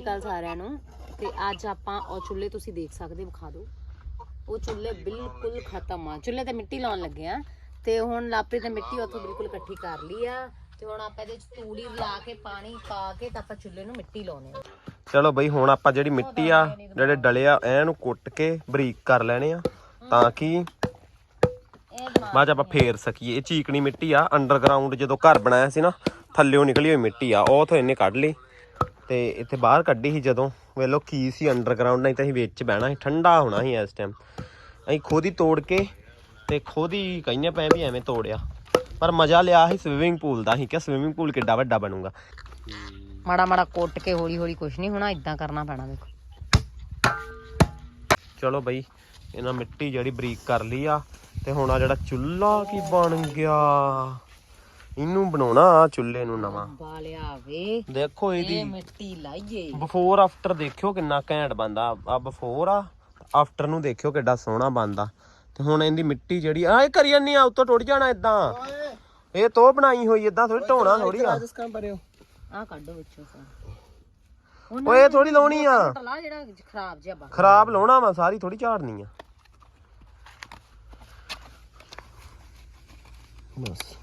ਸ਼੍ਰੀ ਅਕਾਲ ਸਾਰਿਆਂ ਨੂੰ। ਤੇ ਅੱਜ ਆਪਾਂ ਉਹ ਚੁੱਲ੍ਹੇ ਤੁਸੀਂ ਦੇਖ ਸਕਦੇ ਵਿਖਾ ਦਿਓ। ਉਹ ਚੁੱਲ੍ਹੇ ਬਿਲਕੁਲ ਖਤਮ ਆ। ਚੁੱਲ੍ਹੇ ਤੇ ਮਿੱਟੀ ਲਾਉਣ ਲੱਗੇ ਆ। ਤੇ ਹੁਣ ਲਾਪਰੀ ਤੇ ਮਿੱਟੀ ਉੱਥੋਂ ਬਿਲਕੁਲ ਇਕੱਠੀ ਕਰ ਲਈ ਆ। ਤੇ ਹੁਣ ਆਪਾਂ ਇਹਦੇ ਚ ਤੂੜੀ ਲਾ ਕੇ ਪਾਣੀ ਪਾ ਕੇ ਤਾਂ ਆਪਾਂ ਚੁੱਲ੍ਹੇ ਨੂੰ ਮਿੱਟੀ ਲਾਉਣੇ ਆ। ਚਲੋ ਬਈ ਹੁਣ ਆਪਾਂ ਜਿਹੜੀ ਮਿੱਟੀ ਆ ਜਿਹੜੇ ਡਲੇ ਆ ਇਹਨੂੰ ਕੁੱਟ ਕੇ ਬਰੀਕ ਕਰ ਲੈਣੇ ਆ। ਤਾਂ ਕਿ ਬਾਅਦ ਆਪਾਂ ਫੇਰ ਸਕੀਏ। ਇਹ ਚੀਕਣੀ ਮਿੱਟੀ ਆ ਅੰਡਰਗਰਾਉਂਡ ਜਦੋਂ ਘਰ ਬਣਾਇਆ ਸੀ ਨਾ ਥੱਲਿਓਂ ਨਿਕਲੀ ਹੋਈ ਮਿੱਟੀ ਆ। ਉਹ ਤੋਂ ਇਹਨੇ ਕੱਢ ਲਈ। ਤੇ ਇੱਥੇ ਬਾਹਰ ਕੱਢੀ ਸੀ ਜਦੋਂ। ਵੇਲੋ ਕੀ ਸੀ ਅੰਡਰਗਰਾਉਂਡ ਨਹੀਂ ਤਾਂ ਅਸੀਂ ਵਿੱਚ ਬਹਿਣਾ ਸੀ ਠੰਡਾ ਹੋਣਾ ਸੀ ਇਸ ਟਾਈਮ ਅਸੀਂ ਖੁਦ ਹੀ ਤੋੜ ਕੇ ਤੇ ਖੁਦ ਹੀ ਕਹਿੰਨੇ ਪਏ ਵੀ ਐਵੇਂ ਤੋੜਿਆ। ਪਰ ਮਜ਼ਾ ਲਿਆ ਸੀ ਸਵਿਮਿੰਗ ਪੂਲ ਦਾ ਅਸੀਂ ਕਿ ਸਵਿਮਿੰਗ ਪੂਲ ਕਿੱਡਾ ਵੱਡਾ ਬਣੂਗਾ। ਮਾੜਾ ਮਾੜਾ ਕੁੱਟ ਕੇ ਹੌਲੀ ਹੌਲੀ ਕੁਝ ਨਹੀਂ ਹੋਣਾ ਇਦਾਂ ਕਰਨਾ ਪੈਣਾ ਦੇਖੋ। ਚਲੋ ਬਈ ਇਹਨਾਂ ਮਿੱਟੀ ਜਿਹੜੀ ਬਰੀਕ ਕਰ ਲਈ ਆ ਤੇ ਹੁਣ ਆ ਜਿਹੜਾ ਚੁੱਲ੍ਹਾ ਕੀ ਬਣ ਗਿਆ। ਇਹਨੂੰ ਬਣਾਉਣਾ ਆ ਚੁੱਲ੍ਹੇ ਨੂੰ ਨਵਾਂ। ਬਾਲਿਆ ਵੇ। ਦੇਖੋ ਇਹ ਇਹਦੀ ਮਿੱਟੀ ਲਾਈਏ। ਬਿਫੋਰ ਆਫਟਰ ਦੇਖਿਓ ਕਿੰਨਾ ਘੈਂਟ ਬੰਦਾ ਆ ਬਿਫੋਰ ਆ ਆਫਟਰ ਨੂੰ ਦੇਖਿਓ ਕਿੱਡਾ ਸੋਹਣਾ ਬੰਦਾ ਤੇ ਹੁਣ ਇਹਦੀ ਮਿੱਟੀ ਜਿਹੜੀ ਆ ਇਹ ਕਰੀ ਜਾਂਦੀ ਆ ਉੱਤੋਂ ਟੁੱਟ ਜਾਣਾ ਇਦਾਂ ਇਹ ਤੋਂ ਬਣਾਈ ਹੋਈ ਇਦਾਂ ਥੋੜੀ ਢੋਣਾ ਥੋੜੀ ਆ। ਆਹ ਕੱਢੋ ਵਿੱਚੋਂ ਸਾਰਾ ਓਏ ਥੋੜੀ ਲਾਉਣੀ ਆ। ਟਲਾ ਜਿਹੜਾ ਖਰਾਬ ਜਿਹਾ ਬਾ ਖਰਾਬ ਲਾਉਣਾ ਵਾ ਸਾਰੀ ਥੋੜੀ ਝਾੜਨੀ ਆ। ਬਸ।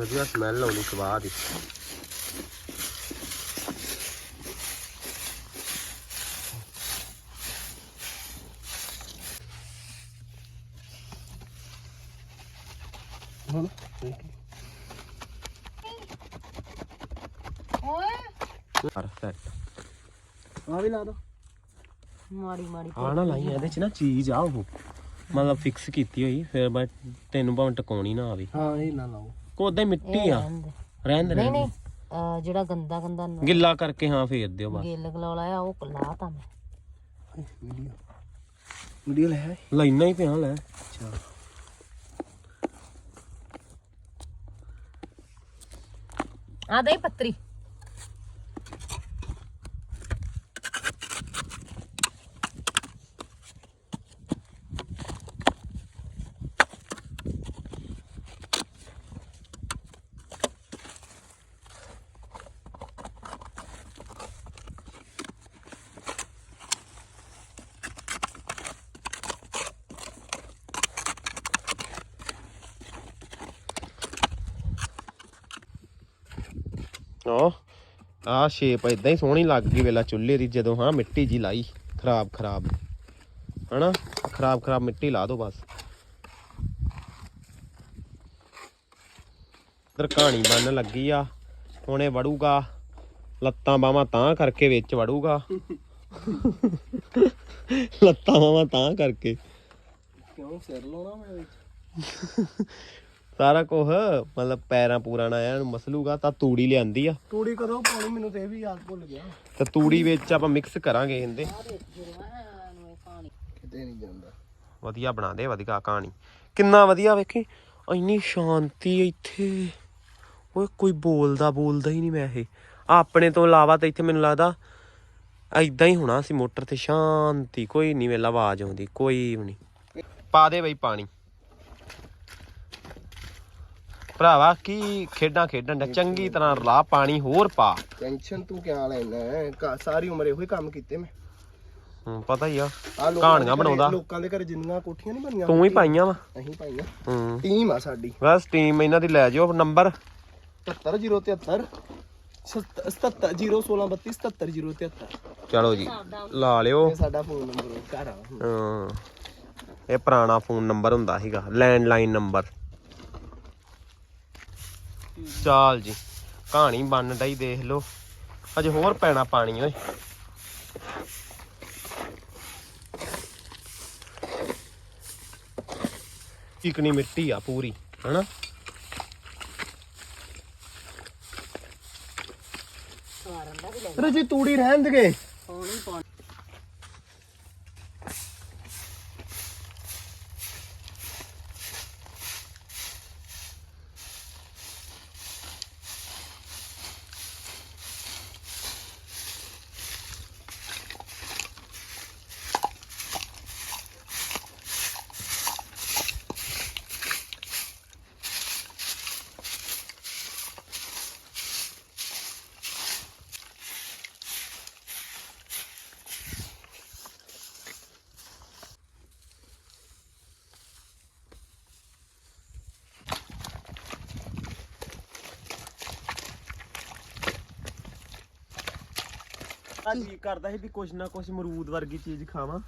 ਵਧੀਆ ਸਮੈਲ ਆਉਂਦੀ ਸਵਾਦ ਦੀ ਹੁਣ ਓਏ ਪਰਫੈਕਟ ਆ ਵੀ ਲਾ ਦੋ ਮਾੜੀ ਮਾੜੀ ਆ ਨਾ ਲਾਈ ਇਹਦੇ ਚ ਨਾ ਚੀਜ਼ ਆ ਉਹ ਮਤਲਬ ਫਿਕਸ ਕੀਤੀ ਹੋਈ ਫਿਰ ਬਸ ਤੈਨੂੰ ਭਾਵੇਂ ਟਕਾਉਣੀ ਨਾ ਆਵੇ ਹਾਂ ਇਹ ਨਾ ਲਾਓ ਕੋਦਾਂ ਮਿੱਟੀ ਆ। ਰਹਿਣ ਦੇ ਨਹੀਂ ਨਹੀਂ ਅਹ ਜਿਹੜਾ ਗੰਦਾ ਗੰਦਾ। ਗਿੱਲਾ ਕਰਕੇ ਹਾਂ ਫੇਰ ਦਿਓ ਬਸ। ਗਿੱਲ ਗਲੋਲਾ ਆ ਉਹ ਲਾਤਾ ਮੈਂ। ਵੀਡੀਓ। ਵੀਡੀਓ ਲੈ ਲੈਣਾ ਹੀ ਪਿਆ ਲੈ। ਅੱਛਾ। ਆ ਦੇ ਪੱਤਰੀ। ਆ ਆ ਸ਼ੇਪ ਇਦਾਂ ਹੀ ਸੋਹਣੀ ਲੱਗ ਗਈ ਵੇਲਾ ਚੁੱਲ੍ਹੇ ਦੀ ਜਦੋਂ ਹਾਂ ਮਿੱਟੀ ਜੀ ਲਾਈ ਖਰਾਬ ਖਰਾਬ। ਹਨਾ? ਖਰਾਬ ਖਰਾਬ ਮਿੱਟੀ ਲਾ ਦੋ ਬਸ। ਇਧਰ ਕਹਾਣੀ ਬਣਨ ਲੱਗੀ ਆ ਹੁਣ ਵੜੂਗਾ ਲੱਤਾਂ ਬਾਹਾਂ ਤਾਂ ਕਰਕੇ ਵਿੱਚ ਵੜੂਗਾ। ਲੱਤਾਂ ਬਾਹਾਂ ਤਾਂ ਕਰਕੇ। ਕਿਉਂ ਸਿਰ ਲਾਉਣਾ ਮੈਂ ਵਿੱਚ? ਸਾਰਾ ਕੁਝ ਮਤਲਬ ਪੈਰਾਂ ਪੂਰਾ ਨਾ ਇਹਨੂੰ ਮਸਲੂਗਾ ਤਾਂ ਤੂੜੀ ਲਿਆਂਦੀ ਆ। ਤੂੜੀ ਕਦੋਂ ਪਾਉਣੀ ਮੈਨੂੰ ਤੇ ਇਹ ਵੀ ਯਾਦ ਭੁੱਲ ਗਿਆ। ਤੇ ਤੂੜੀ ਵਿੱਚ ਆਪਾਂ ਮਿਕਸ ਕਰਾਂਗੇ ਇਹਦੇ। ਕਿਤੇ ਨਹੀਂ ਜਾਂਦਾ। ਵਧੀਆ ਬਣਾ ਦੇ ਵਧੀਆ ਕਹਾਣੀ। ਕਿੰਨਾ ਵਧੀਆ ਵੇਖੀ ਇੰਨੀ ਸ਼ਾਂਤੀ ਇੱਥੇ। ਓਏ ਕੋਈ ਬੋਲਦਾ ਬੋਲਦਾ ਹੀ ਨਹੀਂ ਮੈਂ ਇਹ। ਆਪਣੇ ਤੋਂ ਇਲਾਵਾ ਤਾਂ ਇੱਥੇ ਮੈਨੂੰ ਲੱਗਦਾ ਐਦਾਂ ਹੀ ਹੋਣਾ ਸੀ ਮੋਟਰ ਤੇ ਸ਼ਾਂਤੀ। ਕੋਈ ਨਹੀਂ ਵੇਲਾ ਆਵਾਜ਼ ਆਉਂਦੀ ਕੋਈ ਵੀ ਨਹੀਂ। ਪਾ ਦੇ ਬਈ ਪਾਣੀ। ਭਰਾਵਾ ਕੀ ਖੇਡਾਂ ਖੇਡਣ ਦਾ ਚੰਗੀ ਤਰ੍ਹਾਂ ਲਾ ਪਾਣੀ ਹੋਰ ਪਾ। ਟੈਨਸ਼ਨ ਤੂੰ ਕਿਆ ਲੈਣਾ ਹੈ? ਘਰ- ਸਾਰੀ ਉਮਰ ਇਹੋ ਹੀ ਕੰਮ ਕੀਤੇ ਮੈਂ। ਹੂੰ, ਪਤਾ ਹੀ ਆ। ਲੋਕਾਂ ਕਹਾਣੀਆਂ ਦੇ ਘਰੇ- ਬਣਾਉਂਦਾ। ਲੋਕਾਂ ਦੇ ਘਰ ਜਿੰਨੀਆਂ ਕੋਠੀਆਂ ਨਹੀਂ ਬਣੀਆਂ ਤੂੰ ਹੀ ਪਾਈਆਂ ਵਾ। ਅਸੀਂ ਪਾਈਆਂ। ਹੂੰ। ਟੀਮ ਆ ਸਾਡੀ। ਬਸ ਟੀਮ ਇਹਨਾਂ ਦੀ ਲੈ ਜਾਓ ਨੰਬਰ 70073 7701632 77073 ਚਲੋ ਜੀ ਲਾ ਲਿਓ। ਇਹ ਸਾਡਾ ਫੋਨ ਨੰਬਰ ਘਰ ਆ। ਹਾਂ। ਇਹ ਪੁਰਾਣਾ ਫੋਨ ਨੰਬਰ ਹੁੰਦਾ ਸੀਗਾ ਲੈਂਡਲਾਈਨ ਨੰਬਰ ਚਾਲ ਜੀ। ਕਹਾਣੀ ਬਣਨ ਡਈ ਦੇਖ ਲਓ। ਅਜੇ ਹੋਰ ਪੈਣਾ ਪਾਣੀ ਓਏ। ਚਿਕਨੀ ਮਿੱਟੀ ਆ ਪੂਰੀ ਹਨਾ? ਤੇਰੇ ਜੀ ਤੂੜੀ ਰਹਿਣ ਦੇਗੇ ਪਾਣੀ ਪਾਣੀ ਅੱਜ ਕੀ? ਕਰਦਾ ਸੀ ਵੀ ਕੁਛ ਨਾ ਕੁਛ ਅਮਰੂਦ ਵਰਗੀ ਚੀਜ਼ ਖਾਵਾਂ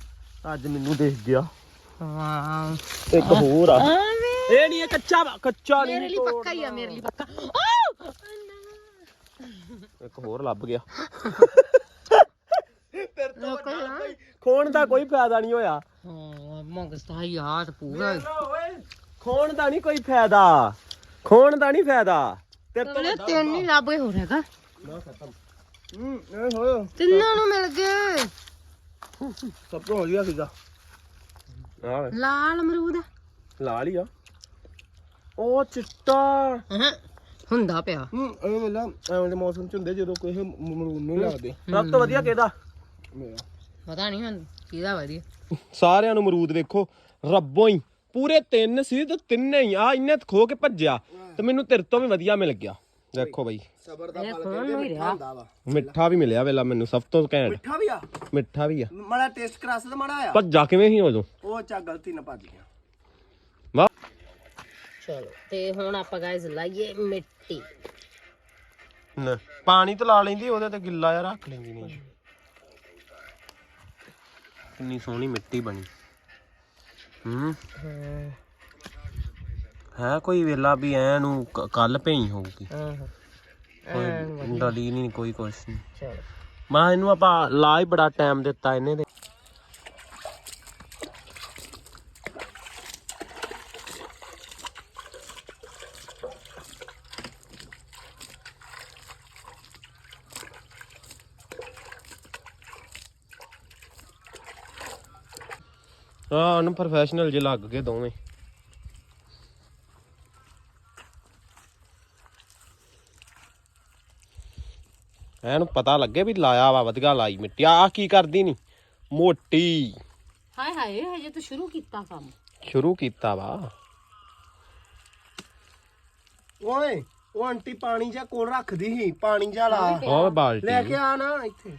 ਅੱਜ ਮੈਨੂੰ ਦੇਖ ਗਿਆ। ਵਾਹ ਇੱਕ ਹੋਰ ਆ। ਇਹ ਨਹੀਂ ਇਹ ਕੱਚਾ ਵਾ ਕੱਚਾ ਮੇਰੇ ਨਹੀਂ ਲਈ ਪੱਕਾ ਹੀ ਆ ਮੇਰੇ ਲਈ ਪੱਕਾ। ਆਹ! ਇੱਕ ਹੋਰ ਲੱਭ ਗਿਆ। ਜਾ ਖੋਣ ਦਾ ਕੋਈ ਫਾਇਦਾ ਨਹੀਂ ਹੋਇਆ। ਹਾਂ ਮੰਗਸਤਾ ਯਾਦ ਪੂਰਾ। ਖੋਣ ਦਾ ਨਹੀਂ ਕੋਈ ਫਾਇਦਾ। ਖੋਣ ਦਾ ਨਹੀਂ ਫਾਇਦਾ। ਤੇਰੇ ਤੋਂ ਤਬਲੇ ਤਿੰਨ ਹੀ ਲੱਭ ਗਏ ਹੋ ਹੈਗਾ। ਨਾ ਖਤਮ। ਹੂੰ ਇਹ ਹੋਇਆ। ਤਿੰਨਾਂ ਨੂੰ ਮਿਲ ਗਏ? ਸਭ ਤੋਂ ਵਧੀਆ ਸੀਗਾ। ਲਾਲ ਅਮਰੂਦ। ਲਾਲ ਹੀ ਆ। ਉਹ ਚਿੱਟਾ। ਹੁੰਦਾ ਪਿਆ। ਹੂੰ ਇਹ ਵੇਲਾ ਐਵੇਂ ਦੇ ਮੌਸਮ ਚ ਹੁੰਦੇ ਜਦੋਂ ਕੋਈ ਮਰੂਦ ਨਹੀਂ ਲੱਗਦੇ। ਸਭ ਤੋਂ ਵਧੀਆ ਕਿਹਦਾ? ਮੇਰਾ। ਪਤਾ ਨਹੀਂ ਹੁਣ ਕਿਹਦਾ ਵਧੀਆ। ਸਾਰਿਆਂ ਨੂੰ ਅਮਰੂਦ ਵੇਖੋ ਰੱਬੋਂ ਹੀ। ਪੂਰੇ ਤਿੰਨ ਸੀ ਤੇ ਤਿੰਨੇ ਹੀ। ਆ ਇੰਨੇ ਖੋ ਕੇ ਭੱਜਿਆ ਤੇ ਮੈਨੂੰ ਤੇਰੇ ਤੋਂ ਵੀ ਵਧੀਆ ਮਿਲ ਗਿਆ। ਦੇਖੋ ਬਈ। ਸਬਰ ਦਾ ਫਲ ਕਹਿੰਦੇ ਹੀ ਮਿੱਠਾ ਹੁੰਦਾ ਵਾ। ਮਿੱਠਾ ਵੀ ਮਿਲਿਆ ਵੇਲਾ ਮੈਨੂੰ ਸਭ ਤੋਂ ਘੈਂਟ। ਮਿੱਠਾ ਵੀ ਆ? ਮਿੱਠਾ ਵੀ ਆ। ਮਾੜਾ ਟੇਸਟ ਕਰਾ ਸਕਦਾ ਮਾੜਾ ਆ? ਭੱਜਾ ਕਿਵੇਂ ਸੀ ਉਦੋਂ? ਉਹ ਚਾ ਗਲਤੀ ਨਾ ਭੱਜ ਗਿਆ। ਚਲੋ ਤੇ ਹੁਣ ਆਪਾਂ ਗਾਇਜ਼ ਲਾਈਏ ਮਿੱਟੀ। ਨਾ, ਪਾਣੀ ਤਾਂ ਲਾ ਲੈਂਦੀ ਉਹਦੇ ਤੇ ਗਿੱਲਾ ਆ ਰੱਖ ਲੈਂਦੀ ਨਹੀਂ। ਕਿੰਨੀ ਸੋਹਣੀ ਮਿੱਟੀ ਬਣੀ। ਹੂੰ। ਹੈ। ਕੋਈ ਵੇਲਾ ਵੀ ਐ ਨੂੰ ਕੱਲ ਭਈ ਹੋਊਗੀ। ਹਾਂ ਕੋਈ ਡਲੀ ਨਹੀਂ ਕੋਈ ਕੁਛ ਨਹੀਂ ਚਲੋ। ਮੈਂ ਇਹਨੂੰ ਆਪਾਂ ਲਾ ਹੀ ਬੜਾ ਟਾਈਮ ਦਿੱਤਾ ਇਹਨੇ ਤੇ। ਆ ਉਹਨੂੰ ਪ੍ਰੋਫੈਸ਼ਨਲ ਜੇ ਲੱਗ ਗਏ ਦੋਵੇਂ। ਐਨੂੰ ਪਤਾ ਲੱਗੇ ਵੀ ਲਾਇਆ ਵਾ ਵਧੀਆ ਲਾਈ ਮਿੱਟੀ। ਆ ਕੀ ਕਰਦੀ ਨਹੀਂ ਮੋਟੀ। ਹਾਏ ਹਾਏ ਹਜੇ ਤਾਂ ਸ਼ੁਰੂ ਕੀਤਾ ਕੰਮ। ਸ਼ੁਰੂ ਕੀਤਾ ਵਾ। ਓਏ ਉਹ ਆਂਟੀ ਪਾਣੀ ਜਾਂ ਕੋਲ ਰੱਖਦੀ ਸੀ ਪਾਣੀ ਜਾਂ ਲਾ। ਬਾਲਟੀ। ਲੈ ਕੇ ਆ ਨਾ ਇੱਥੇ।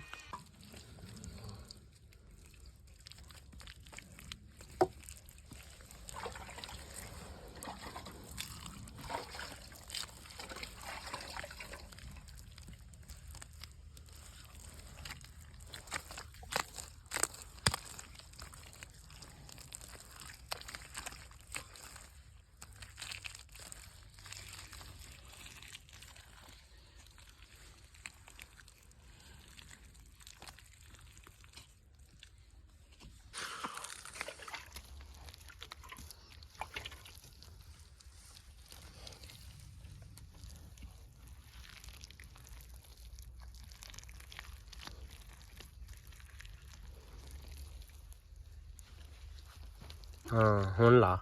ਹਾਂ ਹੁਣ ਲਾ।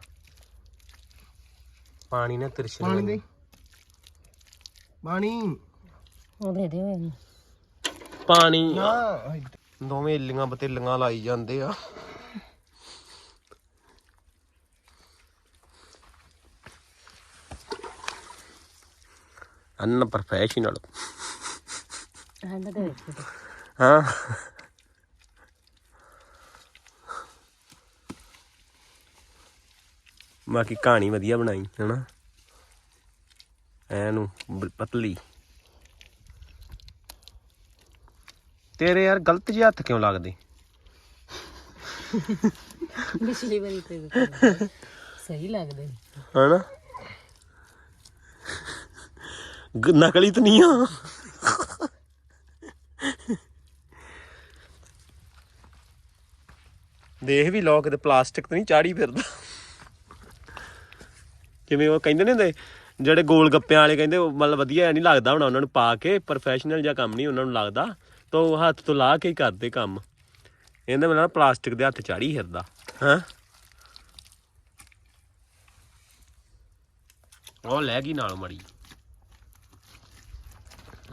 ਪਾਣੀ ਨੇ ਤਿਰਛੇ ਪਾਣੀ ਦੇ। ਪਾਣੀ। ਉਹ ਦੇ ਦੇ ਮੈਨੂੰ ਪਾਣੀ। ਨਾ ਦੋਵੇਂ ਇੱਲੀਆਂ ਬਤੇਲੀਆਂ ਲਾਈ ਜਾਂਦੇ ਆ। ਅਨ ਪ੍ਰੋਫੈਸ਼ਨਲ ਹਾਂ। ਬਾਕੀ ਕਹਾਣੀ ਵਧੀਆ ਬਣਾਈ ਹੈਨਾ? ਐਨੂੰ ਪਤਲੀ। ਤੇਰੇ ਯਾਰ ਗਲਤ ਜਿਹੇ ਹੱਥ ਕਿਉਂ ਲੱਗਦੇ? ਪਿਛਲੀ ਵਾਰੀ ਤੇ ਸਹੀ ਲੱਗਦੇ। ਹਨਾ? ਗ- ਨਕਲੀ ਤਾਂ ਨਹੀਂ ਆ। ਦੇਖ ਵੀ ਲੋਕ ਤੇ ਪਲਾਸਟਿਕ ਤਾਂ ਨਹੀਂ ਚਾੜੀ ਫਿਰਦਾ। ਕਿਵੇਂ ਉਹ ਕਹਿੰਦੇ ਨੇ ਹੁੰਦੇ, ਜਿਹੜੇ ਗੋਲ ਗੱਪਿਆਂ ਵਾਲੇ ਕਹਿੰਦੇ, ਉਹ ਮਤਲਬ ਵਧੀਆ ਨਹੀਂ ਲੱਗਦਾ ਹੁਣ ਉਹਨਾਂ ਨੂੰ ਪਾ ਕੇ ਪ੍ਰੋਫੈਸ਼ਨਲ ਜਿਹਾ ਕੰਮ ਨਹੀਂ ਉਹਨਾਂ ਨੂੰ ਲੱਗਦਾ, ਤਾਂ ਉਹ ਹੱਥ ਤੋਂ ਲਾ ਕੇ ਹੀ ਕਰਦੇ ਕੰਮ। ਇਹਦੇ ਮਤਲਬ ਪਲਾਸਟਿਕ ਦੇ ਹੱਥ ਚਾੜੀ ਫਿਰਦਾ, ਹਾਂ? ਉਹ ਲੈ ਗਈ ਨਾਲ ਮੜੀ।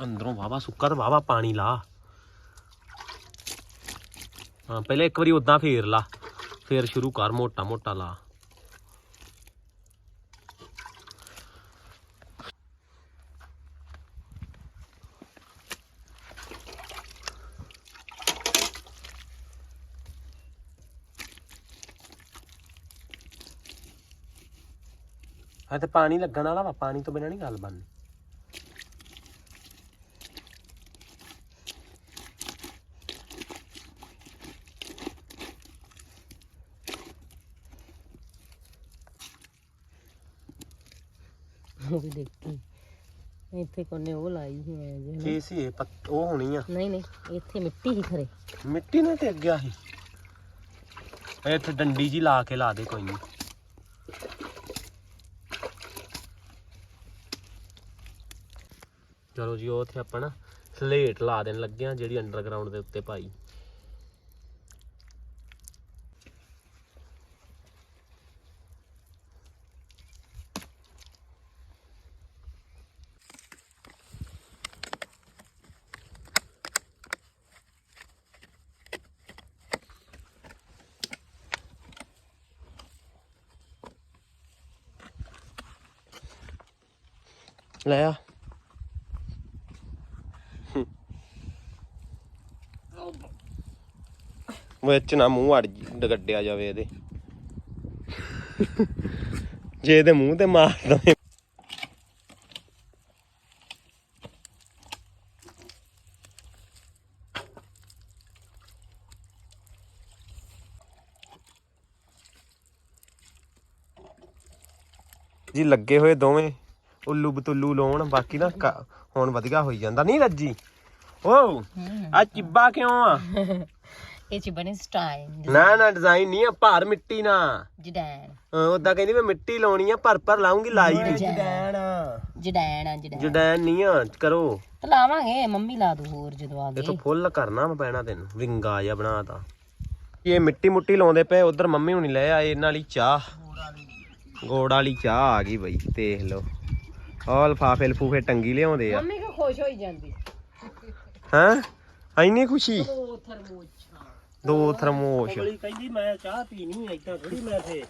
ਅੰਦਰੋਂ ਵਾਵਾ ਸੁੱਕਾ ਤੇ ਵਾਵਾ ਪਾਣੀ ਲਾ। ਹਾਂ, ਪਹਿਲੇ ਇੱਕ ਵਾਰੀ ਉਦਾਂ ਫੇਰ ਲਾ, ਫੇਰ ਸ਼ੁਰੂ ਕਰ ਮੋਟਾ ਮੋਟਾ ਲਾ। ਹਾਂ ਤੇ ਪਾਣੀ ਲੱਗਣ ਵਾਲਾ ਵਾ ਪਾਣੀ ਤੋਂ ਬਿਨਾਂ ਨਹੀਂ ਗੱਲ ਬਣਨੀ। ਇੱਥੇ ਕੋਨੇ ਉਹ ਲਾਈ ਸੀ ਮੈਂ ਜੇ ਕੀ ਸੀ ਇਹ? ਪੱਤ- ਉਹ ਹੋਣੀ ਆ। ਨਹੀਂ ਨਹੀਂ ਇੱਥੇ ਮਿੱਟੀ ਹੀ ਖਰੇ। ਮਿੱਟੀ ਨਾਲ ਟਿਕ ਗਿਆ ਸੀ ਇੱਥੇ ਡੰਡੀ ਜੀ ਲਾ ਕੇ ਲਾ ਦੇ ਕੋਈ ਨਹੀਂ ਚਲੋ ਜੀ, ਉਹ ਉੱਥੇ ਆਪਾਂ ਨਾ ਸਲੇਟ ਲਾ ਦੇਣ ਲੱਗੇ ਆ ਜਿਹੜੀ ਅੰਡਰਗਰਾਉਂਡ ਦੇ ਉੱਤੇ ਪਾਈ। ਲੈ ਆ। ਵਿੱਚ ਨਾ ਮੂੰਹ ਅੜ ਡਗੱਡਿਆ ਜਾਵੇ ਇਹਦੇ। ਜੇ ਇਹਦੇ ਮੂੰਹ ਤੇ ਮਾਰ ਦਵੇਂ। ਜੀ ਲੱਗੇ ਹੋਏ ਦੋਵੇਂ ਉੱਲੂ ਬਤੁੱਲੂ ਲਾਉਣ ਬਾਕੀ ਨਾ ਹੁਣ ਵਧੀਆ ਹੋਈ ਜਾਂਦਾ। ਨਹੀਂ ਰੱਜੀ? ਓ ਆ ਚਿੱਬਾ ਕਿਉਂ ਆ? ਇਹ ਚ ਬਣੇ ਸਟਾਈਲ ਨਾ ਨਾ ਡਿਜ਼ਾਈਨ ਨਹੀਂ ਆ ਭਾਰ ਮਿੱਟੀ ਨਾ ਜਡੈਣ। ਉਦਾਂ ਕਹਿੰਦੀ ਮੈਂ ਮਿੱਟੀ ਲਾਉਣੀ ਆ ਭਰ ਭਰ ਲਾਉਂਗੀ ਲਾਈ ਨਹੀਂ ਡੈਣ ਜਡੈਣ। ਆ ਜਡੈਣ। ਜਡੈਨ ਨਹੀਂ ਆ ਕਰੋ। ਤੇ ਲਾਵਾਂਗੇ ਮੰਮੀ ਲਾ ਦੂ ਹੋਰ ਜਦੋਂ ਆ ਇਹ ਤੋਂ ਫੁੱਲ ਕਰਨਾ ਮੈਂ ਪੈਣਾ ਤੈਨੂੰ ਵਿੰਗਾ ਜਿਹਾ ਬਣਾਤਾ ਇਹ ਮਿੱਟੀ ਮੁੱਟੀ ਲਾਉਂਦੇ ਪਏ ਉਧਰ ਮੰਮੀ ਹੁਣੀ ਲੈ ਆਏ ਇਹਨਾਂ ਲਈ ਚਾਹ। ਗੋੜ ਵਾਲੀ ਚਾਹ ਆ ਗਈ ਬਈ ਦੇਖ ਲਓ। ਆਹ ਲਫਾਫੇ ਲਫੂਫੇ ਟੰਗੀ ਲਿਆਉਂਦੇ ਆ। ਮੰਮੀ ਕੋ ਖੁਸ਼ ਹੋਈ ਜਾਂਦੀ? ਹੈਂ? ਐਨੀ ਖੁਸ਼ੀ? ਉਹ ਦੋ ਥਰਮੋਸ਼ ਕਹਿੰਦੀ ਮੈਂ ਚਾਹ ਪੀਣੀ ਐਦਾਂ ਥੋੜੀ ਮੈਂ ਫੇ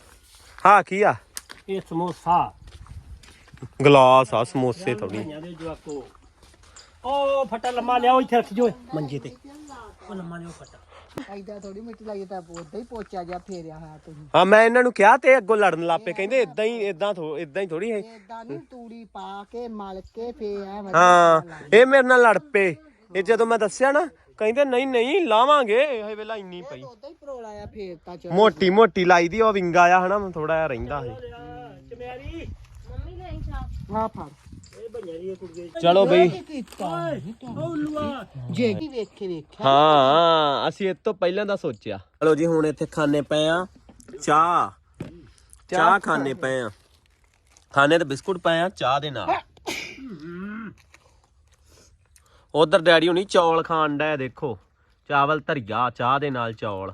ਹਾਂ ਕੀ ਆ? ਇਹ ਸਮੋਸਾ। ਗਲਾਸ ਆ ਸਮੋਸੇ ਥੋੜੀ ਭਈਆਂ ਦੇ ਜਵਾਕੋ। ਉਹ ਫਟਾ ਲੰਮਾ ਲਿਆਓ ਇੱਥੇ ਰੱਖ ਜੋ ਮੰਜੇ ਤੇ। ਉਹ ਲੰਮਾ ਲਿਆਓ ਫਟਾ। ਐਦਾਂ ਥੋੜੀ ਮਿੱਟੀ ਲਾਈ ਤਾਂ ਉਦਾਂ ਹੀ ਪੋਚਾ ਜਿਹਾ ਫੇਰਿਆ ਹੋਇਆ ਤੁਸੀਂ। ਹਾਂ ਮੈਂ ਇਹਨਾਂ ਨੂੰ ਕਿਹਾ ਤੇ ਅੱਗੋਂ ਲੜਨ ਲੱਪੇ ਕਹਿੰਦੇ ਇਦਾਂ ਹੀ ਇਦਾਂ ਥੋ ਇਦਾਂ ਹੀ ਥੋੜੀ ਹੈ। ਏਦਾਂ ਨਹੀਂ ਤੂੜੀ ਪਾ ਕੇ ਮਲ ਕੇ ਫੇਰ ਐ ਹਾਂ ਇਹ ਮੇਰੇ ਨਾਲ ਲੜ ਪਏ। ਇਹ ਜਦੋਂ ਮੈਂ ਦੱਸਿਆ ਨਾ ਕਹਿੰਦੇ ਨਹੀਂ ਨਹੀਂ ਲਾਵਾਂਗੇ। ਇਹ ਵੇਲਾ ਇੰਨੀ ਪਈ। ਉਦਾਂ ਹੀ ਪਰੋਲਾ ਆ ਫੇਰਤਾ ਚ ਮੋਟੀ ਮੋਟੀ ਲਾਈ ਦੀ ਉਹ ਵਿੰਗਾ ਆ ਹਨਾ ਥੋੜਾ ਜਿਹਾ ਰਹਿੰਦਾ ਹੈ ਚਮਿਆਰੀ ਮੰਮੀ ਲੈ ਚਾਹ ਹਾਂ ਫੜ। ਇਹ ਭਈਆਂ ਦੀ ਕੁੜੀ ਚਲੋ ਬਈ। ਕੀਤਾ ਉਹ ਉੱਲੂਆ ਜੇ ਕੀ ਵੇਖੇ ਵੇਖਿਆ। ਹਾਂ ਅਸੀਂ ਇਹ ਤੋਂ ਪਹਿਲਾਂ ਦਾ ਸੋਚਿਆ। ਚਲੋ ਜੀ ਹੁਣ ਇੱਥੇ ਖਾਣੇ ਪਏ ਆ। ਚਾਹ। ਚਾਹ ਖਾਣੇ ਪਏ ਆ। ਖਾਣੇ ਤੇ ਬਿਸਕੁਟ ਪਏ ਆ ਚਾਹ ਦੇ ਨਾਲ। ਉਧਰ ਡੈਡੀ ਹੁਣੀ ਚੌਲ ਖਾਣ ਡੈ ਦੇਖੋ। ਚਾਵਲ ਧਰੀਆ ਚਾਹ ਦੇ ਨਾਲ ਚੌਲ।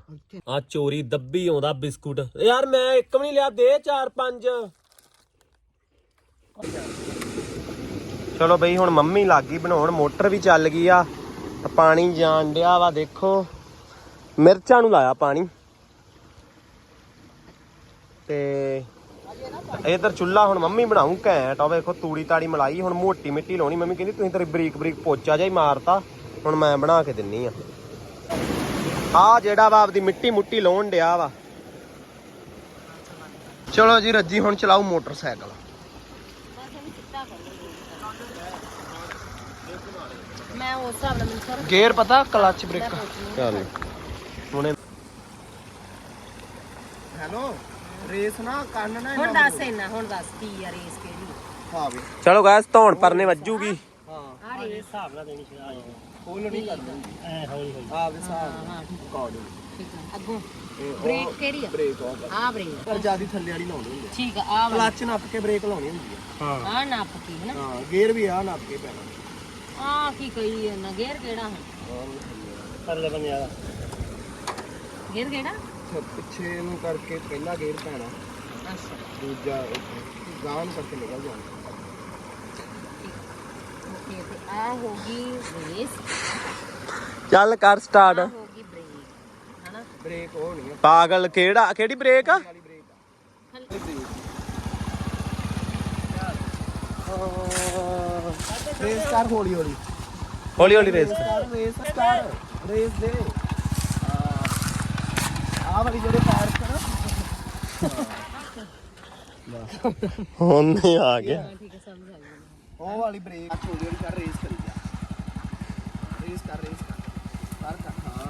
ਆ ਚੋਰੀ ਦੱਬੀ ਆਉਂਦਾ ਬਿਸਕੁਟ। ਯਾਰ ਮੈਂ ਇੱਕ ਵੀ ਨਹੀਂ ਲਿਆ ਦੇ ਚਾਰ ਪੰਜ। ਚਲੋ ਬਈ ਹੁਣ ਮੰਮੀ ਲੱਗ ਗਈ ਬਣਾਉਣ ਮੋਟਰ ਵੀ ਚੱਲ ਗਈ ਆ। ਪਾਣੀ ਜਾਣ ਡਿਆ ਵਾ ਦੇਖੋ। ਮਿਰਚਾਂ ਨੂੰ ਲਾਇਆ ਪਾਣੀ। ਤੇ ਇਧਰ ਚੁੱਲਾ ਹੁਣ ਮੰਮੀ ਬਣਾਉਂ ਘੈਂਟ ਆ ਵੇਖੋ ਤੂੜੀ ਤਾੜੀ ਮਲਾਈ ਹੁਣ ਮੋਟੀ ਮਿੱਟੀ ਲਾਉਣੀ। ਮੰਮੀ ਕਹਿੰਦੀ ਤੁਸੀਂ ਤੇਰੀ ਬਰੀਕ ਬਰੀਕ ਪੋਚਾ ਜਿਹਾ ਹੀ ਮਾਰਤਾ ਹੁਣ ਮੈਂ ਬਣਾ ਕੇ ਦਿੰਨੀ ਆ। ਆ ਜਿਹੜਾ ਵਾ ਆਪਦੀ ਮਿੱਟੀ ਮੁੱਟੀ ਲਾਉਣ ਡਿਆ ਵਾ। ਚਲੋ ਜੀ ਰੱਜੀ ਹੁਣ ਚਲਾਓ ਮੋਟਰਸਾਈਕਲ। ਮੈਂ ਉਸ ਹਿਸਾਬ ਨਾਲ ਮੈਨੂੰ ਸਰ ਗੇਅਰ ਪਤਾ ਕਲਚ ਬ੍ਰੇਕ। ਚੱਲ। ਹੁਣੇ ਹੈਲੋ। ਰੇਸ ਨਾ ਕੰਨ ਨਾ ਹੁਣ ਦੱਸ ਇੰਨਾ ਹੁਣ ਦੱਸ ਕੀ ਆ ਰੇਸ ਕਿਹੜੀ? ਹਾਂ ਵੀ ਚਲੋ ਗਾਇਸ ਧੌਣ ਪਰਨੇ ਵੱਜੂਗੀ। ਹਾਂ। ਆ ਰੇਸ। ਹਿਸਾਬ ਨਾਲ ਦੇਣੀ ਚਾਹੀਦੀ ਫੁੱਲ ਨਹੀਂ ਕਰਨੀ। ਐ ਹੌਲੀ ਹੌਲੀ। ਆ ਵੀ ਹਿਸਾਬ ਹਾਂ ਠੀਕ ਅਕੋਰਡਿੰਗ ਠੀਕ ਆ। ਅੱਗੋਂ। ਬ੍ਰੇਕ ਕਿਹੜੀ ਆ? ਬ੍ਰੇਕ ਆ। ਆ ਬ੍ਰੇਕ। ਪਰ ਜਿਆਦੀ ਥੱਲੇ ਵਾਲੀ ਲਾਉਣੀ ਹੁੰਦੀ ਠੀਕ ਆ ਆ ਵਾਲਾ। ਕਲਚ ਨੱਪ ਕੇ ਬ੍ਰੇਕ ਲਾਉਣੀ ਹੁੰਦੀ ਆ। ਹਾਂ। ਆ ਨੱਪ ਕੀ ਹੈ ਨਾ ਹਾਂ ਗੇਅਰ ਵੀ ਆ ਨੱਪ ਕੇ ਪੈਣਾ। ਆ ਕੀ ਕਹੀ ਨਾ ਗੇਅਰ ਕਿਹੜਾ ਹੈ ਥੱਲੇ ਬੰਨੇ ਵਾਲਾ। ਗੇਅਰ ਕਿਹੜਾ? ਪਿੱਛੇ ਨੂੰ ਕਰਕੇ ਪਹਿਲਾ ਗੇਅਰ ਪੈਣਾ। ਅੱਛਾ। ਦੂਜਾ ਗਾਂ ਨੂੰ ਕਰਕੇ ਨਿਕਲ ਜਾਣਾ। ਓਕੇ ਤੇ ਆ ਹੋ ਗਈ ਰੇਸ। ਚੱਲ ਕਰ ਸਟਾਰਟ ਆ ਹੋ ਗਈ ਬ੍ਰੇਕ ਹਨਾ? ਬ੍ਰੇਕ ਉਹ ਨਹੀਂ ਆ। ਪਾਗਲ ਕਿਹੜਾ ਕਿਹੜੀ ਬ੍ਰੇਕ ਆ? ਵਾਲੀ ਬ੍ਰੇਕ ਰੇਸ ਕਰ ਹੌਲੀ ਹੌਲੀ ਹੌਲੀ ਹੌਲੀ ਰੇਸ ਕਰ ਰੇਸ ਕਰ ਰੇਸ ਦੇ। ਆ ਵਾਲੀ ਜਿਹੜੇ ਪੈਰ ਕਰ ਹੁਣ ਨਹੀਂ ਆ ਗਿਆ ਠੀਕ ਹੈ ਸਮਝ ਆ ਗਈ ਉਹ ਵਾਲੀ ਬ੍ਰੇਕ ਹੌਲੀ ਹੌਲੀ ਕਰ ਰੇਸ ਕਰੀ ਜਾ ਰੇਸ ਕਰ ਰੇਸ ਕਰ। ਕਰ ਕਰ ਹਾਂ।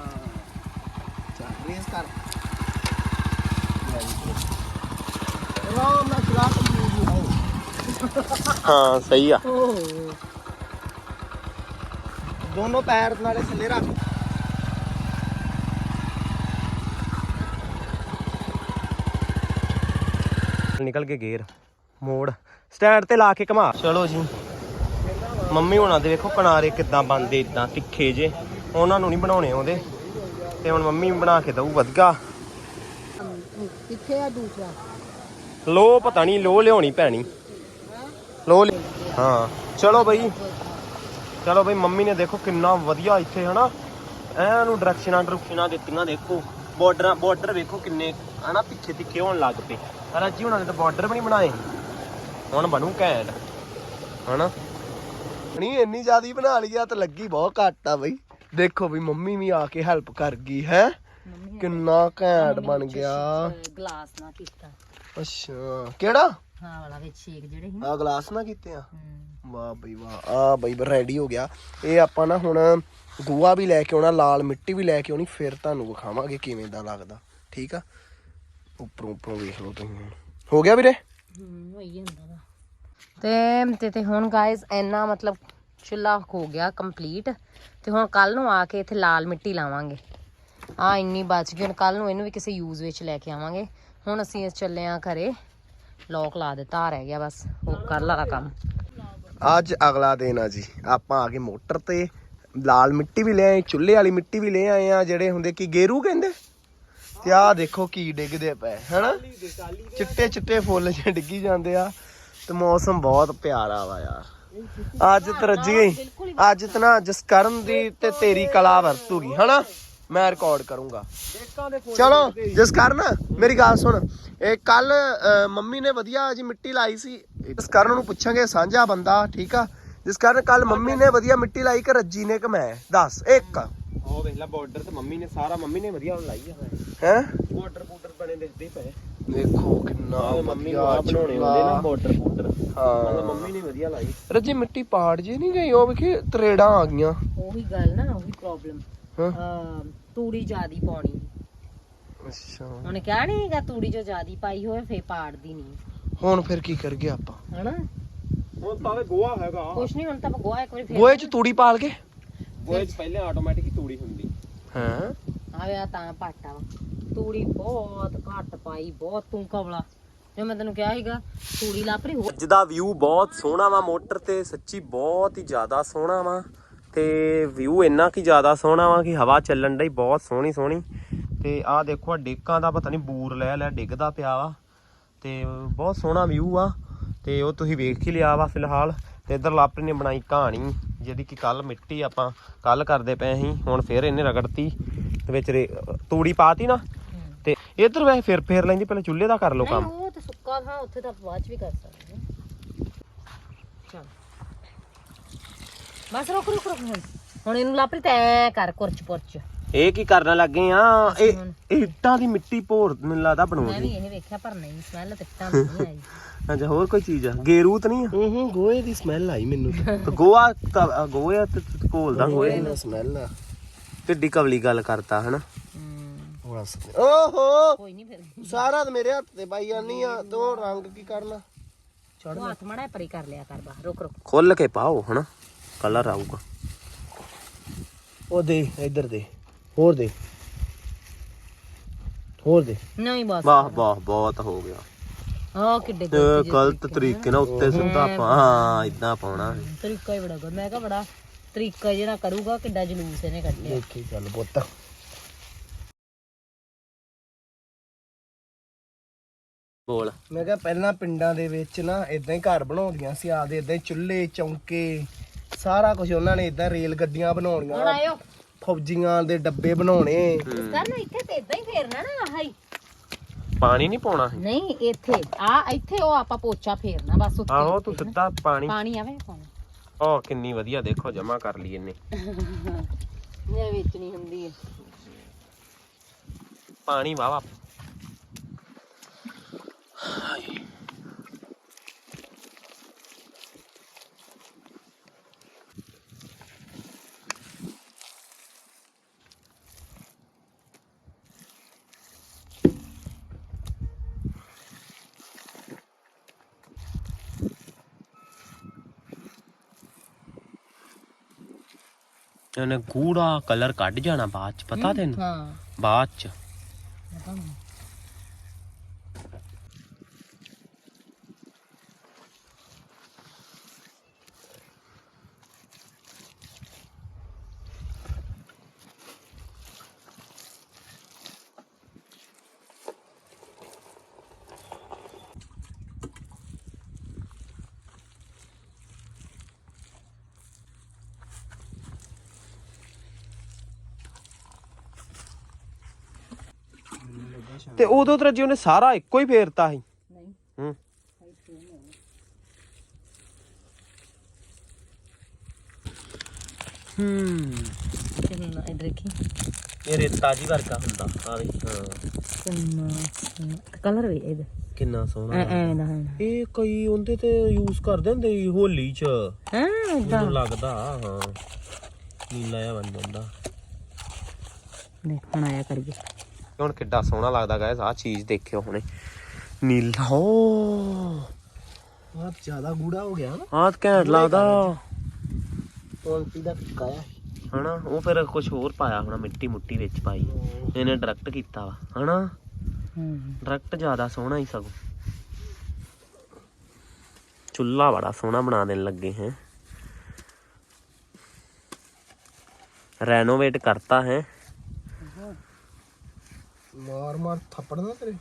ਚੱਲ ਰੇਸ ਕਰ। ਆਰਾਮ ਨਾਲ ਚਲਾ ਕੇ ਮੂਵ ਹੋ ਹਾਂ ਸਹੀ ਆ। ਦੋਨੋਂ ਪੈਰ ਨਾਲੇ ਥੱਲੇ ਰੱਖ। ਨਿਕਲ ਕੇ ਗੇਰ ਮੋੜ ਸਟੈਂਡ ਤੇ ਲਾ ਕੇ ਘਮਾ। ਚਲੋ ਜੀ। ਮੰਮੀ ਹੁਣਾਂ ਦੇ ਵੇਖੋ ਕਿਨਾਰੇ ਕਿੱਦਾਂ ਬੰਦੇ ਇਦਾਂ ਤਿੱਖੇ ਜੇ। ਉਹਨਾਂ ਨੂੰ ਨਹੀਂ ਬਣਾਉਣੇ ਆਉਂਦੇ। ਤੇ ਹੁਣ ਮੰਮੀ ਬਣਾ ਕੇ ਦਊ ਵਧੀਆ ਕਿੱਥੇ ਆ ਦੂਸਰਾ? ਲੋ ਪਤਾ ਨਹੀਂ ਲੋ ਲਿਆਉਣੀ ਪੈਣੀ। ਲੋ ਲਿ- ਹਾਂ। ਚਲੋ ਬਈ। ਚਲੋ ਬਈ ਮੰਮੀ ਨੇ ਦੇਖੋ ਕਿੰਨਾ ਵਧੀਆ ਇੱਥੇ ਹਨਾ। ਐਨੂੰ ਡਾਇਰੈਕਸ਼ਨਾਂ ਡਾਇਰੈਕਸ਼ਨਾਂ ਦਿੱਤੀਆਂ ਦੇਖੋ। ਬਾਰਡਰ ਬਾਰਡਰ ਵੇਖੋ ਕਿੰਨੇ ਹਨਾ ਪਿੱਛੇ ਤਿੱਖੇ ਹੋਣ ਲੱਗ ਪਏ। ਰਾਜੀ ਹੁਣਾਂ ਨੇ ਤਾਂ ਬਾਰਡਰ ਵੀ ਨਹੀਂ ਬਣਾਏ। ਹੁਣ ਬਣੂ ਘੈਂਟ ਹਨਾ? ਨਹੀਂ ਇੰਨੀ ਜ਼ਿਆਦੀ ਬਣਾ ਲਈ ਆ ਤਾਂ ਲੱਗੀ ਬਹੁਤ ਘੱਟ ਆ ਬਈ। ਦੇਖੋ ਵੀ ਮੰਮੀ ਵੀ ਆ ਕੇ ਹੈਲਪ ਕਰ ਗਈ ਹੈ? ਕਿੰਨਾ ਘੈਂਟ ਬਣ ਗਿਆ। ਗਲਾਸ ਨਾ ਕੀਤਾ। ਅੱਛਾ। ਕਿਹੜਾ? ਹਾਂ ਵਾਲਾ ਵਿੱਚ ਸ਼ੇਕ ਜਿਹੜੇ ਸੀ ਆ ਗਲਾਸ ਨਾ ਕੀਤੇ ਆ। ਵਾਹ ਬਈ ਵਾਹ ਆ ਬਈ ਰੈਡੀ ਹੋ ਗਿਆ। ਇਹ ਆਪਾਂ ਨਾ ਹੁਣ ਗੋਆ ਵੀ ਲੈ ਕੇ ਆਉਣਾ, ਲਾਲ ਮਿੱਟੀ ਵੀ ਲੈ ਕੇ ਆਉਣੀ, ਫਿਰ ਤੁਹਾਨੂੰ ਵਿਖਾਵਾਂਗੇ ਕਿਵੇਂ ਦਾ ਲੱਗਦਾ। ਠੀਕ ਆ? ਉੱਪਰੋਂ ਉੱਪਰੋਂ ਵੇਖ ਲਓ ਤੁਸੀਂ। ਹੋ ਗਿਆ ਵੀਰੇ? ਤੇ ਤੇ ਤੇ ਹੁਣ ਗਾਇਸ ਇੰਨਾ ਮਤਲਬ ਚੁੱਲਾ ਹੋ ਗਿਆ ਕੰਪਲੀਟ ਤੇ ਹੁਣ ਕੱਲ ਨੂੰ ਆ ਕੇ ਇੱਥੇ ਲਾਲ ਮਿੱਟੀ ਲਾਵਾਂਗੇ। ਆ ਇੰਨੀ ਬਚ ਗਈ, ਹੁਣ ਕੱਲ ਨੂੰ ਇਹਨੂੰ ਵੀ ਕਿਸੇ ਯੂਜ਼ ਵਿੱਚ ਲੈ ਕੇ ਆਵਾਂਗੇ। ਹੁਣ ਅਸੀਂ ਇਸ ਚੱਲੇ ਆ ਘਰੇ। ਲੋਕ ਲਾ ਦਿੱਤਾ ਰਹਿ ਗਿਆ ਬਸ। ਉਹ ਕਰ ਲਾ ਕੰਮ। ਅੱਜ ਅਗਲਾ ਦਿਨ ਆ ਜੀ। ਆਪਾਂ ਆ ਗਏ ਮੋਟਰ ਤੇ। ਲਾਲ ਮਿੱਟੀ ਵੀ ਲੈ ਆਏ, ਚੁੱਲ੍ਹੇ ਵਾਲੀ ਮਿੱਟੀ ਵੀ ਲੈ ਆਏ ਆ, ਜਿਹੜੇ ਹੁੰਦੇ ਕੀ ਗੇਰੂ ਕਹਿੰਦੇ? ਤੇ ਆਹ ਦੇਖੋ ਕੀ ਡਿੱਗਦੇ ਪਏ, ਹਨਾ? ਚਿੱਟੇ ਚਿੱਟੇ ਫੁੱਲ ਜਿਹੇ ਡਿੱਗੀ ਜਾਂਦੇ ਆ ਤੇ ਮੌਸਮ ਬਹੁਤ ਪਿਆਰਾ ਵਾ ਯਾਰ। ਅੱਜ ਤੇ ਗਈ ਅੱਜ ਤੇ ਨਾ ਜਸਕਰਨ ਦੀ ਤੇ ਤੇਰੀ ਕਲਾ ਵਰਤੂਗੀ, ਹਨਾ? ਮੈਂ ਰਿਕਾਰਡ ਕਰੂੰਗਾ। ਚਲੋ ਜਸਕਰਨ ਮੇਰੀ ਗੱਲ ਸੁਣ। ਇਹ ਕੱਲ ਮੰਮੀ ਨੇ ਵਧੀਆ ਜੀ ਮਿੱਟੀ ਲਾਈ ਸੀ। ਜਸਕਰਨ ਨੂੰ ਪੁੱਛਾਂਗੇ ਸਾਂਝਾ ਬੰਦਾ ਠੀਕ ਆ? ਜਸਕਰਨ ਕੱਲ ਮੰਮੀ ਨੇ ਵਧੀਆ ਮਿੱਟੀ ਲਾਈ ਕਿ ਰੱਜੀ ਨੇ ਕਿ ਮੈਂ? ਦੱਸ ਇੱਕ। ਉਹ ਵੇਖ ਲੈ ਬਾਰਡਰ ਤੇ ਮੰਮੀ ਨੇ ਸਾਰਾ ਮੰਮੀ ਨੇ ਵਧੀਆ ਲਾਈ ਆ। ਹੈ? ਬਾਰਡਰ ਬੂਡਰ ਬਣੇ ਦਿਖਦੇ ਪਏ। ਦੇਖੋ ਕਿੰਨਾ ਮੰਮੀ ਨੂੰ ਆ ਬਣਾਉਣੇ ਚੁੱਲ੍ਹਾ। ਹੁੰਦੇ ਨਾ ਬਾਰਡਰ ਬੂਡਰ। ਹਾਂ। ਮੰਮੀ ਨੇ ਵਧੀਆ ਲਾਈ। ਰੱਜੀ ਮਿੱਟੀ ਪਾੜ ਜੇ ਨਹੀਂ ਗਈ ਉਹ ਵੇਖੇ ਤਰੇੜਾਂ ਆ ਗਈਆਂ। ਉਹੀ ਗੱਲ ਨਾ ਉਹੀ ਪ੍ਰੋਬਲਮ ਹਾਂ। ਤੂੜੀ ਜ਼ਿਆਦੀ ਪਾਉਣੀ। ਅੱਛਾ। ਉਹਨੇ ਕਿਹਾ ਨਹੀਂ ਹੈਗਾ ਤੂੜੀ ਜੋ ਜ਼ਿਆਦੀ ਪਾਈ ਹੋਵੇ ਫੇ ਪਾੜਦੀ ਨਹੀਂ ਹੁਣ ਫਿਰ ਕੀ ਕਰ ਗਏ ਆਪਾਂ? ਹਨਾ? ਹੁਣ ਤਾਂ ਗੋਆ ਹੈਗਾ। ਕੁਛ ਨਹੀਂ ਹੁਣ ਤਾਂ ਗੋਆ ਇੱਕ ਵਾਰੀ ਫੇਰ ਗੋਏ ਚ ਤੂੜੀ ਪਾਲ ਕੇ? ਗੋਏ ਚ ਪਹਿਲੇ ਆਟੋਮੈਟਿਕ ਹੀ ਤੂੜੀ ਹੁੰਦੀ। ਹਾਂ। ਆਵੇ ਆ ਤਾਂ ਪਾਟਾ ਵਾ। ਤੂੜੀ ਬਹੁਤ ਘੱਟ ਪਾਈ ਬਹੁਤ ਤੂੰ ਕਵਲਾ ਜੋ ਮੈਂ ਤੈਨੂੰ ਕਿਹਾ ਸੀਗਾ ਤੂੜੀ ਲਾਪਰੀ ਹੋ ਅੱਜ ਦਾ ਵਿਊ ਬਹੁਤ ਸੋਹਣਾ ਵਾ ਮੋਟਰ ਤੇ ਸੱਚੀ ਬਹੁਤ ਹੀ ਜ਼ਿਆਦਾ ਸੋਹਣਾ ਵਾ। ਤੇ ਵਿਊ ਇੰਨਾ ਕੀ ਜ਼ਿਆਦਾ ਸੋਹਣਾ ਵਾ ਕਿ ਹਵਾ ਚੱਲਣ ਡਈ ਬਹੁਤ ਸੋਹਣੀ ਸੋਹਣੀ। ਤੇ ਆਹ ਦੇਖੋ ਆਹ ਡੇਕਾਂ ਦਾ ਪਤਾ ਨਹੀਂ ਬੂਰ ਲੈ ਲੈ ਡਿੱਗਦਾ ਪਿਆ ਵਾ। ਤੇ ਬਹੁਤ ਸੋਹਣਾ ਵਿਊ ਆ। ਤੇ ਉਹ ਤੁਸੀਂ ਵੇਖ ਹੀ ਲਿਆ ਵਾ ਫਿਲਹਾਲ। ਤੇ ਇਧਰ ਲਾਪਰੀ ਨੇ ਬਣਾਈ ਕਹਾਣੀ ਜਿਹਦੀ ਕਿ ਕੱਲ ਮਿੱਟੀ ਆਪਾਂ ਕੱਲ ਕਰਦੇ ਪਏ ਸੀ ਹੁਣ ਫੇਰ ਇਹਨੇ ਰਗੜਤੀ ਤੇ ਵਿੱਚ ਤੂੜੀ ਪਾਤੀ ਨਾ। ਤੇ ਇਧਰ ਵੈਸੇ ਫਿਰ ਫੇਰ ਲੈਂਦੀ ਪਹਿਲੇ ਚੁੱਲ੍ਹੇ ਦਾ ਕਰ ਨਹੀਂ ਕੰਮ। ਉਹ ਤਾਂ ਸੁੱਕਾ ਥਾਂ ਉੱਥੇ ਤਾਂ ਬਾਅਦ ਚ ਵੀ ਕਰ ਸਕਦੇ ਹਾਂ ਚਲ ਬਸ ਰੁਕ ਰੁਕ ਰੁਕ ਹੁਣ। ਹੁਣ ਇਹਨੂੰ ਲਾਪਰੀ ਤੈ ਕਰ ਕੁਰਚ ਪੁਰਚ। ਇਹ ਕੀ ਕਰਨ ਲੱਗੇ ਆ? ਇਹ ਇੱਟਾਂ ਦੀ ਮਿੱਟੀ ਭੋਰ ਮੈਨੂੰ ਲੱਗਦਾ ਮੈਂ ਵੀ ਬਣਾਉਂਦੀ ਇਹ ਵੇਖਿਆ ਪਰ ਨਹੀਂ ਸਮੈਲ ਤਿੱਟਾਂ ਨਹੀਂ ਆਈ। ਅੱਛਾ ਹੋਰ ਕੋਈ ਚੀਜ਼ ਆ? ਗੇਰੂ ਤਾਂ ਨਹੀਂ ਆ? ਹੂੰ ਹੂੰ ਗੋਏ ਦੀ ਸਮੈਲ ਆਈ ਮੈਨੂੰ ਤੇ। ਗੋਆ ਤਾਂ- ਅ, ਗੋਆ ਤੇ ਤੇ ਘੋਲਦਾ ਗੋਏ ਨਾ ਸਮੈਲ ਆ। ਕਿੱਡੀ ਕਵਲੀ ਗੱਲ ਕਰਤਾ ਹਨਾ? ਹੂੰ। ਬਸ ਓਹੋ! ਕੋਈ ਨਹੀਂ ਫਿਰ। ਸਾਰਾ ਤਾਂ ਮੇਰੇ ਹੱਥ ਤੇ ਪਾਈ ਜਾਨੀ ਆ ਤੂੰ ਰੰਗ ਕੀ ਕਰਨਾ? ਉਹ ਹੱਥ ਮੜਾ ਪਰੇ ਕਰ ਲਿਆ ਕਰ ਬਾਹਰ ਰੁਕ ਰੁਕ। ਖੁੱਲ ਕੇ ਪਾਓ ਹਨਾ? ਕਲਰ ਆਊਗਾ। ਉਹ ਦੇ ਇੱਧਰ ਦੇ ਹੋਰ ਦੇ। ਹੋਰ ਦੇ। ਨਹੀਂ ਬਸ। ਵਾਹ ਵਾਹ ਬਹੁਤ ਹੋ ਗਿਆ। ਆ ਕਿੱਡੇ ਤੇ ਗਲਤ ਤਰੀਕੇ ਨਾਲ। ਉੱਤੇ ਸਿੱਧਾ ਪਾ ਹਾਂ ਇਦਾਂ ਪਾਉਣਾ ਤਰੀਕਾ ਹੀ ਬੜਾ good। ਮੈਂ ਕਿਹਾ ਬੜਾ ਤਰੀਕਾ ਜਿਹੜਾ ਕਰੂਗਾ ਕਿੱਡਾ ਜਲੂਸ ਇਹਨੇ ਕੱਢਿਆ। ਦੇਖੀ ਚੱਲ ਪੁੱਤ। ਬੋਲ। ਮੈਂ ਕਿਹਾ ਪਹਿਲਾਂ ਪਿੰਡਾਂ ਦੇ ਵਿੱਚ ਨਾ ਇਦਾਂ ਹੀ ਘਰ ਬਣਾਉਂਦੀਆਂ ਸੀ ਆਪਦੇ ਇਦਾਂ ਹੀ ਚੁੱਲ੍ਹੇ ਚੌਂਕੇ ਸਾਰਾ ਕੁਝ ਉਹਨਾਂ ਨੇ ਇਦਾਂ ਰੇਲ ਗੱਡੀਆਂ ਹੁਣ ਬਣਾਉਣੀਆਂ ਆਇਓ। ਫੌਜੀਆਂ ਦੇ ਡੱਬੇ ਬਣਾਉਣੇ। ਕਰਨ ਇੱਥੇ ਤੇ ਇਦਾਂ ਹੀ ਫੇਰਨਾ ਨਾ ਆਹ। ਹੀ ਪਾਣੀ ਨਹੀਂ ਪਾਉਣਾ ਨਹੀਂ ਇੱਥੇ ਆ ਇੱਥੇ ਉਹ ਆਪਾਂ ਪੋਚਾ ਫੇਰਨਾ ਬਸ ਉੱਤੇ ਆਹੋ ਤੂੰ ਸਿੱਧਾ ਪਾਣੀ ਪਾਣੀ ਆਵੇ ਪਾਣੀ ਉਹ ਕਿੰਨੀ ਵਧੀਆ ਦੇਖੋ ਜਮਾ ਕਰ ਲਈ ਇਹਨੇ। ਇਹ ਵਿੱਚ ਨਹੀਂ ਹੁੰਦੀ ਹੈ ਪਾਣੀ ਵਾਵਾ ਉਹਨੇ ਗੂੜਾ ਕਲਰ ਕੱਢ ਜਾਣਾ ਬਾਅਦ ਚ ਪਤਾ ਤੈਨੂੰ? ਹਾਂ। ਬਾਅਦ ਚ। ਤੇ ਉਦੋਂ ਤੇਰਾ ਜੀ ਉਹਨੇ ਸਾਰਾ ਇੱਕੋ ਹੀ ਫੇਰਤਾ ਸੀ। ਨਹੀਂ। ਹੂੰ। ਹੂੰ ਕਿੰਨਾ ਇਹ ਦੇਖੀ। ਇਹ ਰੇਤਾ ਜੀ ਵਰਗਾ ਹੁੰਦਾ ਆ ਵੇ ਹਾਂ। ਕਿੰਨਾ ਕਲਰ ਵੀ ਇਹਦੇ। ਕਿੰਨਾ ਸੋਹਣਾ ਐ ਐ ਦਾ ਇਹ ਕਈ ਉਹਦੇ ਤੇ ਯੂਜ਼ ਕਰਦੇ ਹੁੰਦੇ ਸੀ ਹੋਲੀ ਚ। ਹਾਂ ਇਦਾਂ ਮੈਨੂੰ ਲੱਗਦਾ ਹਾਂ। ਨੀਲਾ ਜਿਹਾ ਬਣ ਜਾਂਦਾ। ਦੇਖ ਹੁਣ ਆਇਆ ਕਰੀਏ। ਹੁਣ ਕਿੱਡਾ ਸੋਹਣਾ ਲੱਗਦਾ ਗਾਇਸ ਆ ਚੀਜ਼ ਦੇਖਿਓ ਹੁਣੇ। ਨੀਲਾ ਹੋ ਆ ਜ਼ਿਆਦਾ ਗੂੜਾ ਹੋ ਗਿਆ ਨਾ। ਆਹ ਘੈਂਟ ਲੱਗਦਾ। ਕੁਆਲਿਟੀ ਦਾ ਫਿੱਕਾ ਆ। ਹਨਾ ਉਹ ਫਿਰ ਕੁਝ ਹੋਰ ਪਾਇਆ ਹੋਣਾ ਮਿੱਟੀ ਮੁੱਟੀ ਵਿੱਚ ਪਾਈ। ਇਹਨੇ ਡਾਇਰੈਕਟ ਕੀਤਾ ਵਾ ਹਨਾ? ਹੂੰ। ਡਾਇਰੈਕਟ ਜ਼ਿਆਦਾ ਸੋਹਣਾ ਹੀ ਸਗੋਂ। ਚੁੱਲਾ ਬੜਾ ਸੋਹਣਾ ਬਣਾ ਦੇਣ ਲੱਗੇ ਹੈ। ਰੈਨੋਵੇਟ ਕਰਤਾ ਹੈ। ਮਾਰ ਮਾਰ ਥੱਪੜ ਨਾ ਤੇਰੇ।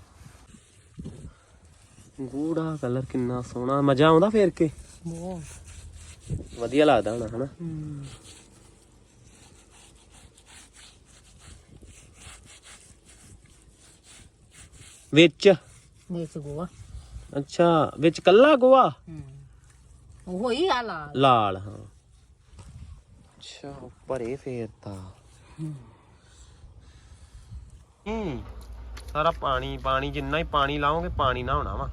ਗੂੜਾ ਕਲਰ ਕਿੰਨਾ ਸੋਹਣਾ ਮਜ਼ਾ ਆਉਂਦਾ ਫੇਰ ਕੇ? ਵਧੀਆ ਲੱਗਦਾ ਹੋਣਾ ਹਨਾ? ਵਿੱਚ? ਦੇਖ ਗੋਆ। ਅੱਛਾ ਵਿੱਚ ਕੱਲਾ ਗੋਆ? ਉਹ ਹੀ ਆ ਲਾਲ। ਲਾਲ ਹਾਂ। ਅੱਛਾ ਉੱਪਰ ਇਹ ਫੇਰਤਾ ਹੂੰ। ਸਾਰਾ ਪਾਣੀ ਪਾਣੀ ਜਿੰਨਾ ਹੀ ਪਾਣੀ ਲਾਓਗੇ ਪਾਣੀ ਨਾ ਹੋਣਾ ਵਾ।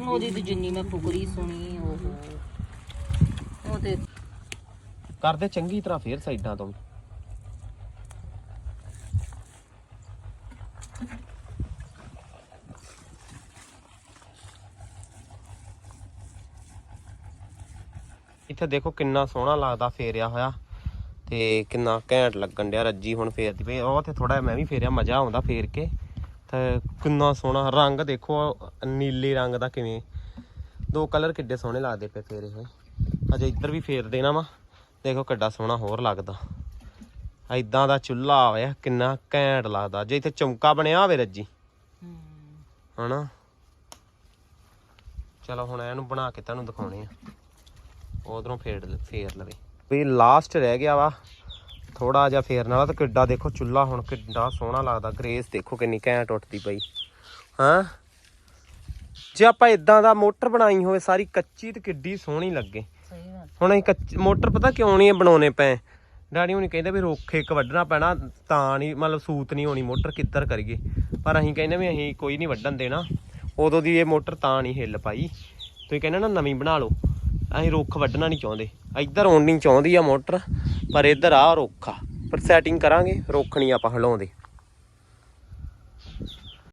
ਉਹਦੀ ਤੇ ਜਿੰਨੀ ਮੈਂ ਫੁਕਰੀ ਸੁਣੀ ਉਹ। ਉਹ ਤੇ ਕਰਦੇ ਚੰਗੀ ਤਰ੍ਹਾਂ ਫੇਰ ਸਾਈਡਾਂ ਤੋਂ। ਇੱਥੇ ਦੇਖੋ ਕਿੰਨਾ ਸੋਹਣਾ ਲੱਗਦਾ ਫੇਰਿਆ ਹੋਇਆ। ਤੇ ਕਿੰਨਾ ਘੈਂਟ ਲੱਗਣ ਡਿਆ ਰੱਜੀ ਹੁਣ ਫੇਰਦੀ ਪਈ ਉਹ ਤੇ ਥੋੜਾ ਮੈਂ ਵੀ ਫੇਰਿਆ, ਮਜ਼ਾ ਆਉਂਦਾ ਫੇਰ ਕੇ। ਤੇ ਕਿੰਨਾ ਸੋਹਣਾ ਰੰਗ ਦੇਖੋ, ਨੀਲੇ ਰੰਗ ਦਾ ਕਿਵੇਂ। ਦੋ ਕਲਰ ਕਿੱਡੇ ਸੋਹਣੇ ਲੱਗਦੇ ਪਏ ਫੇਰੇ ਹੋਏ ਅਜੇ ਇੱਧਰ ਵੀ ਫੇਰ ਦੇਣਾ ਵਾ। ਦੇਖੋ ਕਿੱਡਾ ਸੋਹਣਾ ਹੋਰ ਲੱਗਦਾ। ਐਦਾਂ ਦਾ ਚੁੱਲ੍ਹਾ ਹੋਇਆ, ਕਿੰਨਾ ਘੈਂਟ ਲੱਗਦਾ। ਜੇ ਇੱਥੇ ਚੌਂਕਾ ਬਣਿਆ ਹੋਵੇ ਰੱਜੀ। ਹੂੰ ਹਨਾ? ਚਲੋ ਹੁਣ ਇਹਨੂੰ ਬਣਾ ਕੇ ਤੁਹਾਨੂੰ ਦਿਖਾਉਣੇ ਆ। ਉਧਰੋਂ ਫੇਰ ਫੇਰ ਲਵੇ। ਵੀ ਲਾਸਟ ਰਹਿ ਗਿਆ ਵਾ। ਥੋੜਾ ਜਿਹਾ ਫੇਰਨ ਵਾਲਾ ਤੇ ਕਿੱਡਾ ਦੇਖੋ ਚੁੱਲ੍ਹਾ ਹੁਣ ਕਿੱਡਾ ਸੋਹਣਾ ਲੱਗਦਾ। ਗ੍ਰੇਸ ਦੇਖੋ ਕਿੰਨੀ ਘੈਂਟ ਉੱਠਦੀ ਪਈ। ਹਾਂ? ਜੇ ਆਪਾਂ ਇਦਾਂ ਦਾ ਮੋਟਰ ਬਣਾਈ ਹੋਵੇ ਸਾਰੀ ਕੱਚੀ ਤੇ ਕਿੱਡੀ ਸੋਹਣੀ ਲੱਗੇ। ਹੁਣ ਅਸੀਂ ਕੱਚ ਮੋਟਰ ਪਤਾ ਕਿਉਂ ਨਹੀਂ ਇਹ ਬਣਾਉਣੇ ਪਏ? ਡੈਡੀ ਹੁਣੀ ਕਹਿੰਦੇ ਵੀ ਰੁੱਖ ਇੱਕ ਵੱਢਣਾ ਪੈਣਾ ਤਾਂ ਨਹੀਂ ਮਤਲਬ ਸੂਤ ਨਹੀਂ ਹੋਣੀ ਮੋਟਰ ਕਿੱਧਰ ਕਰੀਏ? ਪਰ ਅਸੀਂ ਕਹਿੰਦੇ ਵੀ ਅਸੀਂ ਕੋਈ ਨਹੀਂ ਵੱਢਣ ਦੇਣਾ। ਉਦੋਂ ਦੀ ਇਹ ਮੋਟਰ ਤਾਂ ਨਹੀਂ ਹਿੱਲ ਪਾਈ। ਤੁਸੀਂ ਕਹਿੰਦੇ ਨਾ ਨਵੀਂ ਬਣਾ ਲਓ। ਅਸੀਂ ਰੁੱਖ ਵੱਢਣਾ ਨਹੀਂ ਚਾਹੁੰਦੇ। ਇੱਧਰ ਆਉਣ ਨਹੀਂ ਚਾਹੁੰਦੀ ਆ ਮੋਟਰ, ਪਰ ਇੱਧਰ ਆ ਰੁੱਖ ਆ। ਪਰ ਸੈਟਿੰਗ ਕਰਾਂਗੇ, ਰੁੱਖ ਨਹੀਂ ਆਪਾਂ ਹਿਲਾਉਂਦੇ।